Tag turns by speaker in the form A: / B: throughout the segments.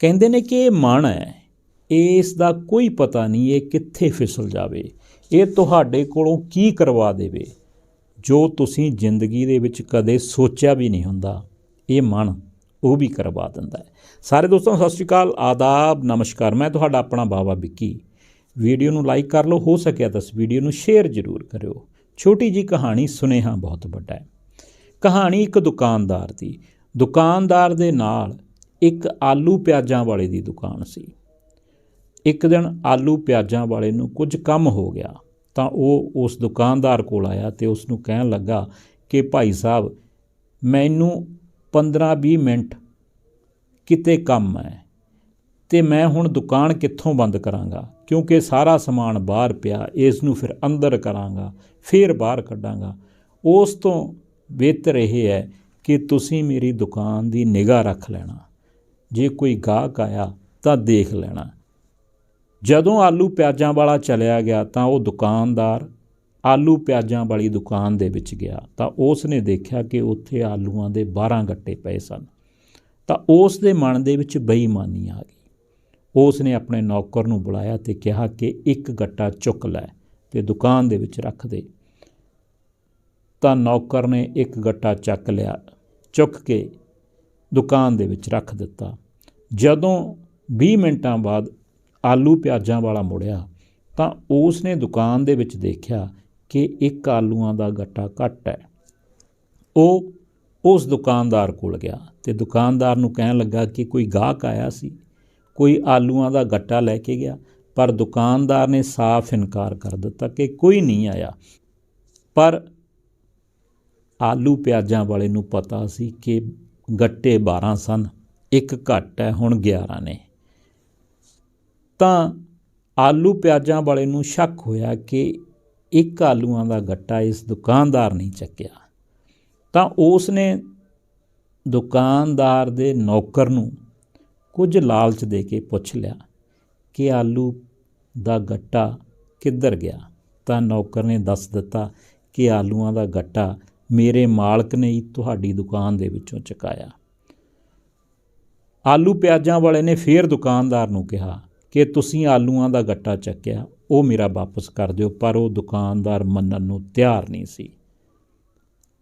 A: ਕਹਿੰਦੇ ਨੇ ਕਿ ਇਹ ਮਨ ਹੈ ਇਸ ਦਾ ਕੋਈ ਪਤਾ ਨਹੀਂ ਇਹ ਕਿੱਥੇ ਫਿਸਲ ਜਾਵੇ, ਇਹ ਤੁਹਾਡੇ ਕੋਲੋਂ ਕੀ ਕਰਵਾ ਦੇਵੇ। ਜੋ ਤੁਸੀਂ ਜ਼ਿੰਦਗੀ ਦੇ ਵਿੱਚ ਕਦੇ ਸੋਚਿਆ ਵੀ ਨਹੀਂ ਹੁੰਦਾ, ਇਹ ਮਨ ਉਹ ਵੀ ਕਰਵਾ ਦਿੰਦਾ ਹੈ। ਸਾਰੇ ਦੋਸਤੋ, ਸਤਿ ਸ਼੍ਰੀ ਅਕਾਲ, ਆਦਾਬ, ਨਮਸਕਾਰ। ਮੈਂ ਤੁਹਾਡਾ ਆਪਣਾ ਬਾਬਾ ਵਿੱਕੀ। ਵੀਡੀਓ ਨੂੰ ਲਾਈਕ ਕਰ ਲਓ, ਹੋ ਸਕਿਆ ਤਾਂ ਇਸ ਵੀਡੀਓ ਨੂੰ ਸ਼ੇਅਰ ਜ਼ਰੂਰ ਕਰਿਓ। ਛੋਟੀ ਜੀ ਕਹਾਣੀ ਸੁਨੇਹਾ ਬਹੁਤ ਵੱਡਾ ਹੈ। ਕਹਾਣੀ ਇੱਕ ਦੁਕਾਨਦਾਰ ਦੀ। ਦੁਕਾਨਦਾਰ ਦੇ ਨਾਲ ਇੱਕ ਆਲੂ ਪਿਆਜ਼ਾਂ ਵਾਲੇ ਦੀ ਦੁਕਾਨ ਸੀ। ਇੱਕ ਦਿਨ ਆਲੂ ਪਿਆਜ਼ਾਂ ਵਾਲੇ ਨੂੰ ਕੁਝ ਕੰਮ ਹੋ ਗਿਆ ਤਾਂ ਉਹ ਉਸ ਦੁਕਾਨਦਾਰ ਕੋਲ ਆਇਆ ਤੇ ਉਸ ਨੂੰ ਕਹਿਣ ਲੱਗਾ ਕਿ ਭਾਈ ਸਾਹਿਬ, ਮੈਨੂੰ 15-20 ਮਿੰਟ ਕਿਤੇ ਕੰਮ ਹੈ ਤੇ ਮੈਂ ਹੁਣ ਦੁਕਾਨ ਕਿੱਥੋਂ ਬੰਦ ਕਰਾਂਗਾ? ਕਿਉਂਕਿ ਸਾਰਾ ਸਮਾਨ ਬਾਹਰ ਪਿਆ ਇਸ ਨੂੰ ਫਿਰ ਅੰਦਰ ਕਰਾਂਗਾ, ਫਿਰ ਬਾਹਰ ਕੱਢਾਂਗਾ। ਉਸ ਤੋਂ ਬਿਹਤਰ ਇਹ ਹੈ ਕਿ ਤੁਸੀਂ ਮੇਰੀ ਦੁਕਾਨ ਦੀ ਨਿਗਾਹ ਰੱਖ ਲੈਣਾ। ਜੇ ਕੋਈ ਗਾਹਕ ਆਇਆ ਤਾਂ ਦੇਖ ਲੈਣਾ। ਜਦੋਂ ਆਲੂ ਪਿਆਜ਼ਾਂ ਵਾਲਾ ਚਲਿਆ ਗਿਆ ਤਾਂ ਉਹ ਦੁਕਾਨਦਾਰ ਆਲੂ ਪਿਆਜ਼ਾਂ ਵਾਲੀ ਦੁਕਾਨ ਦੇ ਵਿੱਚ ਗਿਆ। ਤਾਂ ਉਸ ਨੇ ਦੇਖਿਆ ਕਿ ਉੱਥੇ ਆਲੂਆਂ ਦੇ 12 ਗੱਟੇ ਪਏ ਸਨ। ਤਾਂ ਉਸ ਦੇ ਮਨ ਦੇ ਵਿੱਚ ਬੇਈਮਾਨੀ ਆ ਗਈ। ਉਸ ਨੇ ਆਪਣੇ ਨੌਕਰ ਨੂੰ ਬੁਲਾਇਆ ਤੇ ਕਿਹਾ ਕਿ ਇੱਕ ਗੱਟਾ ਚੁੱਕ ਲੈ ਤੇ ਦੁਕਾਨ ਦੇ ਵਿੱਚ ਰੱਖ ਦੇ। ਤਾਂ ਨੌਕਰ ਨੇ ਇੱਕ ਗੱਟਾ ਚੱਕ ਲਿਆ। ਚੁੱਕ ਕੇ ਦੁਕਾਨ ਦੇ ਵਿੱਚ ਰੱਖ ਦਿੱਤਾ। ਜਦੋਂ 20 ਮਿੰਟਾਂ ਬਾਅਦ ਆਲੂ ਪਿਆਜ਼ਾਂ ਵਾਲਾ ਮੁੜਿਆ, ਤਾਂ ਉਸ ਨੇ ਦੁਕਾਨ ਦੇ ਵਿੱਚ ਦੇਖਿਆ ਕਿ ਇੱਕ ਆਲੂਆਂ ਦਾ ਗੱਟਾ ਘੱਟ ਹੈ। ਉਹ ਉਸ ਦੁਕਾਨਦਾਰ ਕੋਲ ਗਿਆ ਤੇ ਦੁਕਾਨਦਾਰ ਨੂੰ ਕਹਿਣ ਲੱਗਾ ਕਿ ਕੋਈ ਗਾਹਕ ਆਇਆ ਸੀ, ਕੋਈ ਆਲੂਆਂ ਦਾ ਗੱਟਾ ਲੈ ਕੇ ਗਿਆ, ਪਰ ਦੁਕਾਨਦਾਰ ਨੇ ਸਾਫ਼ ਇਨਕਾਰ ਕਰ ਦਿੱਤਾ ਕਿ ਕੋਈ ਨਹੀਂ ਆਇਆ। ਪਰ ਆਲੂ ਪਿਆਜ਼ਾਂ ਵਾਲੇ ਨੂੰ ਪਤਾ ਸੀ ਕਿ ਗੱਟੇ 12 ਸਨ, ਇੱਕ ਘੱਟ ਹੈ, ਹੁਣ 11 ਨੇ। ਤਾਂ ਆਲੂ ਪਿਆਜ਼ਾਂ ਵਾਲੇ ਨੂੰ ਸ਼ੱਕ ਹੋਇਆ ਕਿ ਇੱਕ ਆਲੂਆਂ ਦਾ ਗੱਟਾ ਇਸ ਦੁਕਾਨਦਾਰ ਨਹੀਂ ਚੱਕਿਆ। ਤਾਂ ਉਸ ਨੇ ਦੁਕਾਨਦਾਰ ਦੇ ਨੌਕਰ ਨੂੰ ਕੁਝ ਲਾਲਚ ਦੇ ਕੇ ਪੁੱਛ ਲਿਆ ਕਿ ਆਲੂ ਦਾ ਗੱਟਾ ਕਿੱਧਰ ਗਿਆ। ਤਾਂ ਨੌਕਰ ਨੇ ਦੱਸ ਦਿੱਤਾ ਕਿ ਆਲੂਆਂ ਦਾ ਗੱਟਾ ਮੇਰੇ ਮਾਲਕ ਨੇ ਹੀ ਤੁਹਾਡੀ ਦੁਕਾਨ ਦੇ ਵਿੱਚੋਂ ਚੁਕਾਇਆ। ਆਲੂ ਪਿਆਜ਼ਾਂ ਵਾਲੇ ਨੇ ਫੇਰ ਦੁਕਾਨਦਾਰ ਨੂੰ ਕਿਹਾ ਕਿ ਤੁਸੀਂ ਆਲੂਆਂ ਦਾ ਗੱਟਾ ਚੱਕਿਆ, ਉਹ ਮੇਰਾ ਵਾਪਸ ਕਰ ਦਿਓ, ਪਰ ਉਹ ਦੁਕਾਨਦਾਰ ਮੰਨਣ ਨੂੰ ਤਿਆਰ ਨਹੀਂ ਸੀ।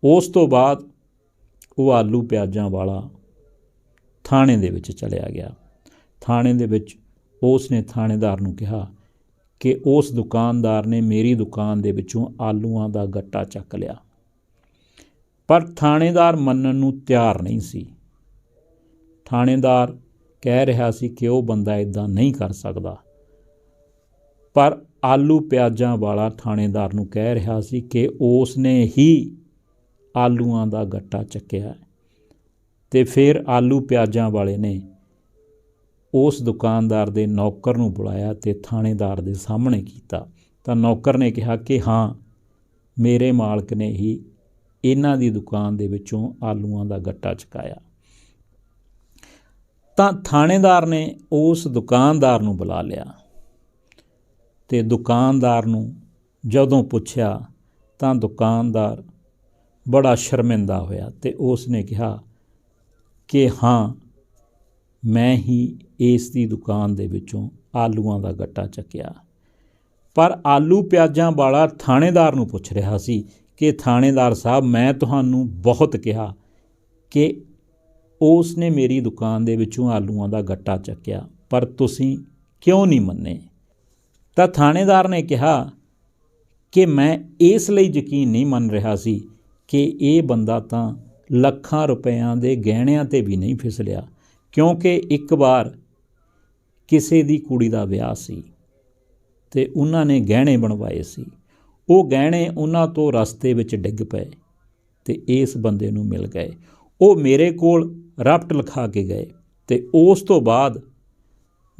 A: ਉਸ ਤੋਂ ਬਾਅਦ ਉਹ ਆਲੂ ਪਿਆਜ਼ਾਂ ਵਾਲਾ ਥਾਣੇ ਦੇ ਵਿੱਚ ਚਲਿਆ ਗਿਆ। ਥਾਣੇ ਦੇ ਵਿੱਚ ਉਸ ਨੇ ਥਾਣੇਦਾਰ ਨੂੰ ਕਿਹਾ ਕਿ ਉਸ ਦੁਕਾਨਦਾਰ ਨੇ ਮੇਰੀ ਦੁਕਾਨ ਦੇ ਵਿੱਚੋਂ ਆਲੂਆਂ ਦਾ ਗੱਟਾ ਚੱਕ ਲਿਆ। ਪਰ ਥਾਣੇਦਾਰ ਮੰਨਣ ਨੂੰ ਤਿਆਰ ਨਹੀਂ ਸੀ। ਥਾਣੇਦਾਰ ਕਹਿ ਰਿਹਾ ਸੀ ਕਿ ਉਹ ਬੰਦਾ ਇਦਾਂ ਨਹੀਂ ਕਰ ਸਕਦਾ। ਪਰ ਆਲੂ ਪਿਆਜ਼ਾਂ ਵਾਲਾ ਥਾਣੇਦਾਰ ਨੂੰ ਕਹਿ ਰਿਹਾ ਸੀ ਕਿ ਉਸ ਨੇ ਹੀ ਆਲੂਆਂ ਦਾ ਗੱਟਾ ਚੱਕਿਆ ਤੇ ਫਿਰ ਆਲੂ ਪਿਆਜ਼ਾਂ ਵਾਲੇ ਨੇ ਉਸ ਦੁਕਾਨਦਾਰ ਦੇ ਨੌਕਰ ਨੂੰ ਬੁਲਾਇਆ ਤੇ ਥਾਣੇਦਾਰ ਦੇ ਸਾਹਮਣੇ ਕੀਤਾ। ਤਾਂ ਨੌਕਰ ਨੇ ਕਿਹਾ ਕਿ ਹਾਂ, ਮੇਰੇ ਮਾਲਕ ਨੇ ਹੀ ਇਹਨਾਂ ਦੀ ਦੁਕਾਨ ਦੇ ਵਿੱਚੋਂ ਆਲੂਆਂ ਦਾ ਗੱਟਾ ਚਕਾਇਆ। ਤਾਂ ਥਾਣੇਦਾਰ ਨੇ ਉਸ ਦੁਕਾਨਦਾਰ ਨੂੰ ਬੁਲਾ ਲਿਆ ਤੇ ਦੁਕਾਨਦਾਰ ਨੂੰ ਜਦੋਂ ਪੁੱਛਿਆ ਤਾਂ ਦੁਕਾਨਦਾਰ ਬੜਾ ਸ਼ਰਮਿੰਦਾ ਹੋਇਆ ਤੇ ਉਸ ਨੇ ਕਿਹਾ ਕਿ ਹਾਂ, ਮੈਂ ਹੀ ਇਸ ਦੀ ਦੁਕਾਨ ਦੇ ਵਿੱਚੋਂ ਆਲੂਆਂ ਦਾ ਗੱਟਾ ਚੱਕਿਆ। ਪਰ ਆਲੂ ਪਿਆਜ਼ਾਂ ਵਾਲਾ ਥਾਣੇਦਾਰ ਨੂੰ ਪੁੱਛ ਰਿਹਾ ਸੀ ਕਿ ਥਾਣੇਦਾਰ ਸਾਹਿਬ, ਮੈਂ ਤੁਹਾਨੂੰ ਬਹੁਤ ਕਿਹਾ ਕਿ ਉਸ ਨੇ ਮੇਰੀ ਦੁਕਾਨ ਦੇ ਵਿੱਚੋਂ ਆਲੂਆਂ ਦਾ ਗੱਟਾ ਚੱਕਿਆ, ਪਰ ਤੁਸੀਂ ਕਿਉਂ ਨਹੀਂ ਮੰਨੇ? ਤਾਂ ਥਾਣੇਦਾਰ ਨੇ ਕਿਹਾ ਕਿ ਮੈਂ ਇਸ ਲਈ ਯਕੀਨ ਨਹੀਂ ਮੰਨ ਰਿਹਾ ਸੀ ਕਿ ਇਹ ਬੰਦਾ ਤਾਂ ਲੱਖਾਂ ਰੁਪਇਆਂ ਦੇ ਗਹਿਣਿਆਂ ਤੇ ਵੀ ਨਹੀਂ ਫਿਸਲਿਆ ਕਿਉਂਕਿ ਇੱਕ ਵਾਰ ਕਿਸੇ ਦੀ ਕੁੜੀ ਦਾ ਵਿਆਹ ਸੀ ਤੇ ਉਹਨਾਂ ਨੇ ਗਹਿਣੇ ਬਣਵਾਏ ਸੀ। ਉਹ ਗਹਿਣੇ ਉਹਨਾਂ ਤੋਂ ਰਸਤੇ ਵਿੱਚ ਡਿੱਗ ਪਏ ਤੇ ਇਸ ਬੰਦੇ ਨੂੰ ਮਿਲ ਗਏ। ਉਹ ਮੇਰੇ ਕੋਲ ਰਪਟ ਲਿਖਾ ਕੇ ਗਏ ਤੇ ਉਸ ਤੋਂ ਬਾਅਦ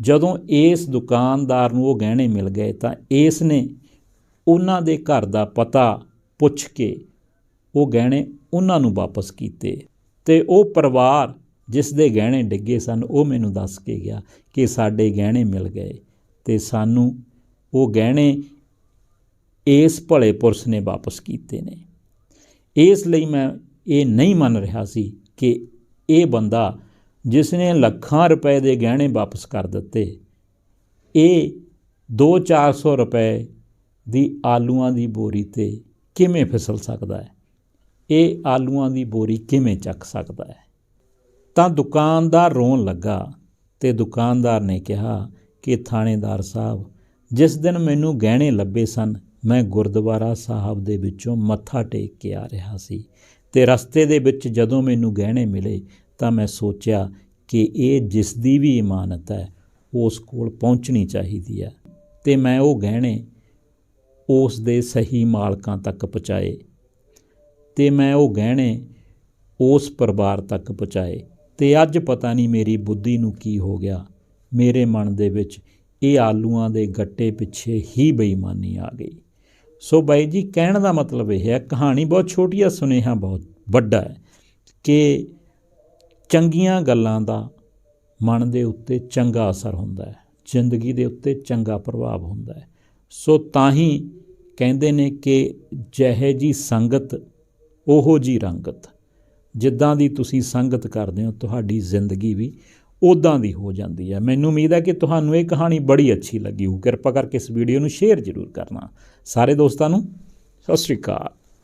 A: ਜਦੋਂ ਇਸ ਦੁਕਾਨਦਾਰ ਨੂੰ ਉਹ ਗਹਿਣੇ ਮਿਲ ਗਏ ਤਾਂ ਇਸ ਨੇ ਉਹਨਾਂ ਦੇ ਘਰ ਦਾ ਪਤਾ ਪੁੱਛ ਕੇ ਉਹ ਗਹਿਣੇ ਉਹਨਾਂ ਨੂੰ ਵਾਪਸ ਕੀਤੇ ਤੇ ਉਹ ਪਰਿਵਾਰ ਜਿਸ ਦੇ ਗਹਿਣੇ ਡਿੱਗੇ ਸਨ ਉਹ ਮੈਨੂੰ ਦੱਸ ਕੇ ਗਿਆ ਕਿ ਸਾਡੇ ਗਹਿਣੇ ਮਿਲ ਗਏ ਤੇ ਸਾਨੂੰ ਉਹ ਗਹਿਣੇ ਇਸ ਭਲੇ ਪੁਰਸ਼ ਨੇ ਵਾਪਸ ਕੀਤੇ ਨੇ। ਇਸ ਲਈ ਮੈਂ ਇਹ ਨਹੀਂ ਮੰਨ ਰਿਹਾ ਸੀ ਕਿ ਇਹ ਬੰਦਾ ਜਿਸ ਨੇ ਲੱਖਾਂ ਰੁਪਏ ਦੇ ਗਹਿਣੇ ਵਾਪਸ ਕਰ ਦਿੱਤੇ, ਇਹ 2-400 ਰੁਪਏ ਦੀ ਆਲੂਆਂ ਦੀ ਬੋਰੀ ਤੇ ਕਿਵੇਂ ਫਿਸਲ ਸਕਦਾ ਹੈ? ਇਹ ਆਲੂਆਂ ਦੀ ਬੋਰੀ ਕਿਵੇਂ ਚੱਕ ਸਕਦਾ ਹੈ? ਤਾਂ ਦੁਕਾਨਦਾਰ ਰੋਣ ਲੱਗਾ ਤੇ ਦੁਕਾਨਦਾਰ ਨੇ ਕਿਹਾ ਕਿ ਥਾਣੇਦਾਰ ਸਾਹਿਬ, ਜਿਸ ਦਿਨ ਮੈਨੂੰ ਗਹਿਣੇ ਲੱਭੇ ਸਨ ਮੈਂ ਗੁਰਦੁਆਰਾ ਸਾਹਿਬ ਦੇ ਵਿੱਚੋਂ ਮੱਥਾ ਟੇਕ ਕੇ ਆ ਰਿਹਾ ਸੀ ਤੇ ਰਸਤੇ ਦੇ ਵਿੱਚ ਜਦੋਂ ਮੈਨੂੰ ਗਹਿਣੇ ਮਿਲੇ ਤਾਂ ਮੈਂ ਸੋਚਿਆ ਕਿ ਇਹ ਜਿਸ ਦੀ ਵੀ ਇਮਾਨਤ ਹੈ, ਉਸ ਕੋਲ ਪਹੁੰਚਣੀ ਚਾਹੀਦੀ ਹੈ। ਤੇ ਮੈਂ ਉਹ ਗਹਿਣੇ ਉਸ ਦੇ ਸਹੀ ਮਾਲਕਾਂ ਤੱਕ ਪਹੁੰਚਾਏ ਤੇ ਮੈਂ ਉਹ ਗਹਿਣੇ ਉਸ ਪਰਿਵਾਰ ਤੱਕ ਪਹੁੰਚਾਏ ਤੇ ਅੱਜ ਪਤਾ ਨਹੀਂ ਮੇਰੀ ਬੁੱਧੀ ਨੂੰ ਕੀ ਹੋ ਗਿਆ। ਮੇਰੇ ਮਨ ਦੇ ਵਿੱਚ ਇਹ ਆਲੂਆਂ ਦੇ ਗੱਟੇ ਪਿੱਛੇ ਹੀ ਬੇਈਮਾਨੀ ਆ ਗਈ। ਸੋ ਬਾਈ ਜੀ, ਕਹਿਣ ਦਾ ਮਤਲਬ ਇਹ ਹੈ, ਕਹਾਣੀ ਬਹੁਤ ਛੋਟੀ ਆ, ਸੁਨੇਹਾ ਬਹੁਤ ਵੱਡਾ ਹੈ ਕਿ ਚੰਗੀਆਂ ਗੱਲਾਂ ਦਾ ਮਨ ਦੇ ਉੱਤੇ ਚੰਗਾ ਅਸਰ ਹੁੰਦਾ ਹੈ, ਜ਼ਿੰਦਗੀ ਦੇ ਉੱਤੇ ਚੰਗਾ ਪ੍ਰਭਾਵ ਹੁੰਦਾ ਹੈ। ਸੋ ਤਾਂ ਹੀ ਕਹਿੰਦੇ ਨੇ ਕਿ ਜਿਹੇ ਜੀ ਸੰਗਤ, ਉਹੋ ਜੀ ਰੰਗਤ। ਜਿੱਦਾਂ ਦੀ ਤੁਸੀਂ ਸੰਗਤ ਕਰਦੇ ਹੋ, ਤੁਹਾਡੀ ਜ਼ਿੰਦਗੀ ਵੀ ਉਦਾਂ ਦੀ ਹੋ ਜਾਂਦੀ ਹੈ। ਮੈਨੂੰ ਉਮੀਦ ਹੈ ਕਿ ਤੁਹਾਨੂੰ ਇਹ ਕਹਾਣੀ ਬੜੀ ਅੱਛੀ ਲੱਗੀ ਹੋ ਕਿਰਪਾ ਕਰਕੇ ਇਸ ਵੀਡੀਓ ਨੂੰ ਸ਼ੇਅਰ ਜ਼ਰੂਰ ਕਰਨਾ। ਸਾਰੇ ਦੋਸਤਾਂ ਨੂੰ ਸਤਿ ਸ਼੍ਰੀ ਅਕਾਲ।